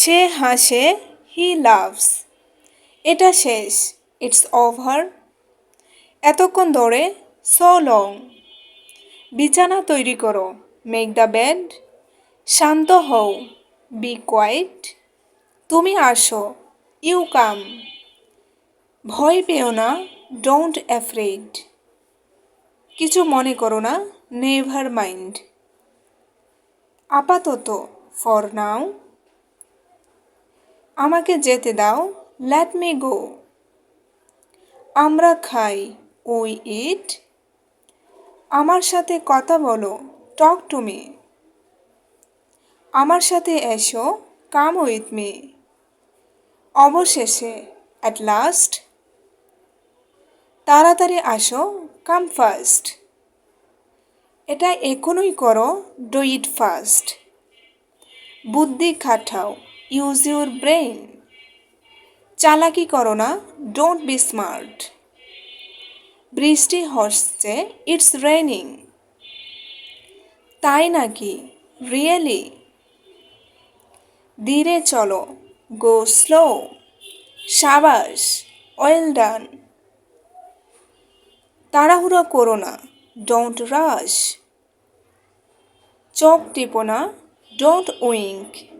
সে হাসে he loves এটা শেষ। ইটস ওভার এতক্ষণ ধরে সো লং বিছানা তৈরি করো। মেক দ্য বেড শান্ত হও। বি কোয়াইট তুমি আসো। ইউ কাম ভয় পেও না। ডোন্ট অ্যাফ্রেড কিছু মনে করো না। নেভার মাইন্ড আপাতত ফর নাও আমাকে যেতে দাও লেট মি গো আমরা খাই উই ইট আমার সাথে কথা বলো টক টু মি আমার সাথে এসো কাম উইথ মি অবশেষে অ্যাট লাস্ট তাড়াতাড়ি আসো কাম ফার্স্ট এটা এখনই করো ডু ইট ফার্স্ট বুদ্ধি খাটাও। ইউজ ইউর ব্রেইন চালাকি করো না ডোন্ট বি স্মার্ট বৃষ্টি হচ্ছে ইটস রেনিং তাই নাকি? রিয়েলি ধীরে চলো গো স্লো সাবাস ওয়েল ডান তাড়াহুড়ো করো না ডোন্ট রাশ চোখ টিপো না ডোন্ট উইঙ্ক